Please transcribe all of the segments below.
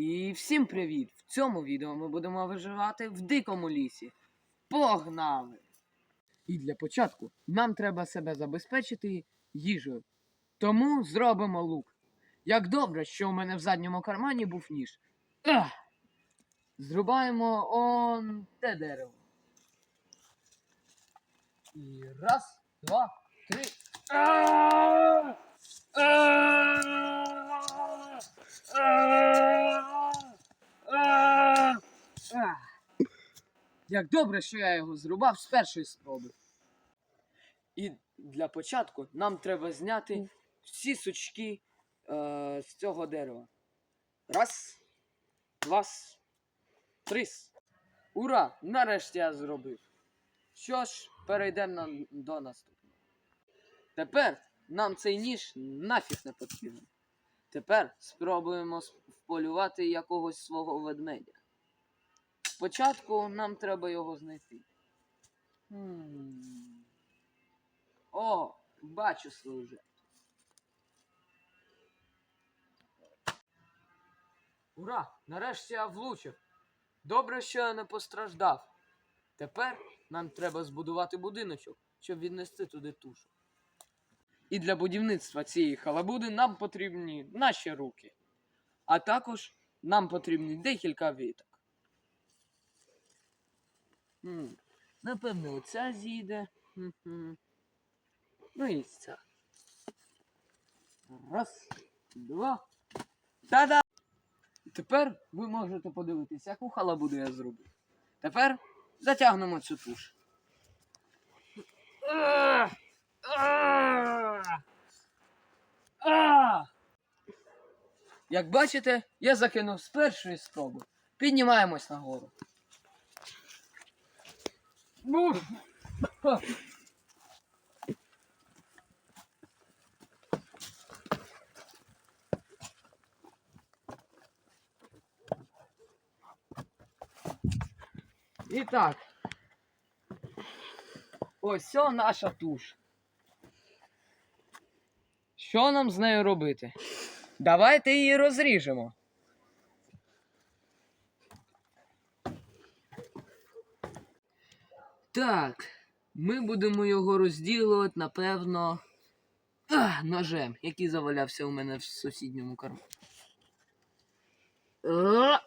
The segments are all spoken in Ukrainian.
І всім привіт! В цьому відео ми будемо виживати в дикому лісі. Погнали! І для початку нам треба себе забезпечити їжею. Тому зробимо лук. Як добре, що у мене в задньому кармані був ніж. Ах! Зрубаємо он те дерево. І раз, два, три. А! Як добре, що я його зрубав з першої спроби. І для початку нам треба зняти всі сучки е, з цього дерева. Раз, два, три. Ура! Нарешті я зробив. Що ж, перейдемо на- до наступного. Тепер нам цей ніж нафіг не потрібен. Тепер спробуємо вполювати якогось свого ведмедя. Спочатку нам треба його знайти. Хм. О, бачу свою жертву. Ура! Нарешті я влучив. Добре, що я не постраждав. Тепер нам треба збудувати будиночок, щоб віднести туди тушу. І для будівництва цієї халабуди нам потрібні наші руки. А також нам потрібні декілька віток. Напевно, оця зійде. Ну і ця. Раз, два. Та-да! Тепер ви можете подивитися, яку халабуду я зробив. Тепер затягнемо цю туш. Як бачите, я закинув з першої спроби. Піднімаємось нагору. Ну. І так. Ось наша туш. Що нам з нею робити? Давайте її розріжемо. Так, ми будемо його розділувати, напевно, а, ножем, який завалявся у мене в сусідньому кармані.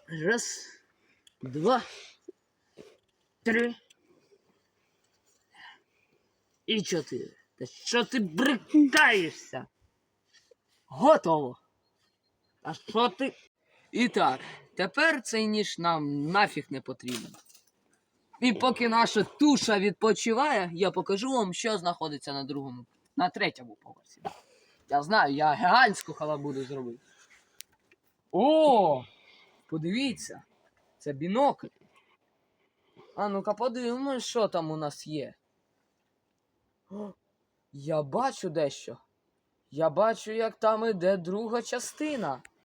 Раз, два, три. І чотири. Та що ти брикаєшся? Готово. А що ти? І так, тепер цей ніж нам нафіг не потрібен. І поки наша туша відпочиває, я покажу вам, що знаходиться на другому, на третьому поверсі. Я знаю, я гігантську халабуду зробив. О! Подивіться, це бінокль. А ну-ка подивимось, що там у нас є. Я бачу дещо. Я бачу, як там іде друга частина.